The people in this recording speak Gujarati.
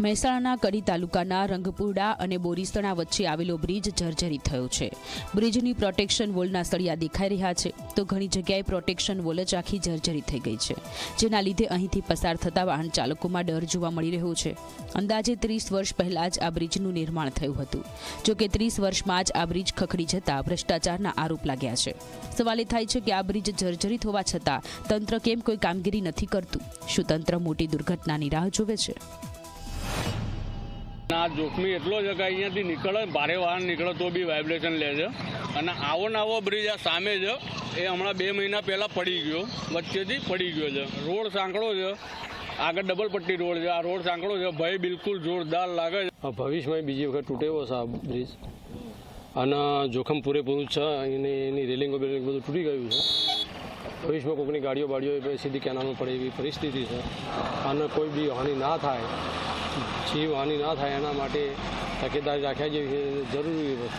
મહેસાણાના કડી તાલુકાના રંગપુરડા અને બોરીસણા વચ્ચે આવેલો બ્રિજ જર્જરિત થયો છે. બ્રિજની પ્રોટેક્શન વોલના સળિયા દેખાઈ રહ્યા છે. તો ઘણી જગ્યાએ પ્રોટેક્શન વોલ જ આખી જર્જરિત થઈ ગઈ છે. જેના લીધે અહીંથી પસાર થતા વાહન ચાલકોમાં ડર જોવા મળી રહ્યો છે. અંદાજે ત્રીસ વર્ષ પહેલા જ આ બ્રિજનું નિર્માણ થયું હતું. જોકે ત્રીસ વર્ષમાં જ આ બ્રિજ ખખડી જતા ભ્રષ્ટાચારના આરોપ લાગ્યા છે. સવાલ એ થાય છે કે આ બ્રિજ જર્જરિત હોવા છતાં તંત્ર કેમ કોઈ કામગીરી નથી કરતું? શું તંત્ર મોટી દુર્ઘટનાની રાહ જોવે છે? આ જોખમી એટલો છે કે અહીંયાથી નીકળે, ભારે વાહન નીકળે તો બી વાઇબ્રેશન લે છે. અને આવો ને આવો બ્રિજ આ સામે છે, એ હમણાં બે મહિના પહેલાં પડી ગયો, વચ્ચેથી પડી ગયો છે. રોડ સાંકળો છે, આગળ ડબલ પટ્ટી રોડ છે, આ રોડ સાંકળો છે, ભય બિલકુલ જોરદાર લાગે છે. ભવિષ્યમાં બીજી વખત તૂટેવો છે આ બ્રિજ અને જોખમ પૂરેપૂરું છે અને એની રેલિંગો બેલિંગ બધું તૂટી ગયું છે. ભવિષ્યમાં કોઈકની ગાડીઓ બાડીઓ સીધી કેનાલમાં પડે એવી પરિસ્થિતિ છે. અને કોઈ બી હાનિ ના થાય જીવ હાનિ ના થાય એના માટે તકેદારી રાખ્યા જેવી જરૂરી વસ્તુ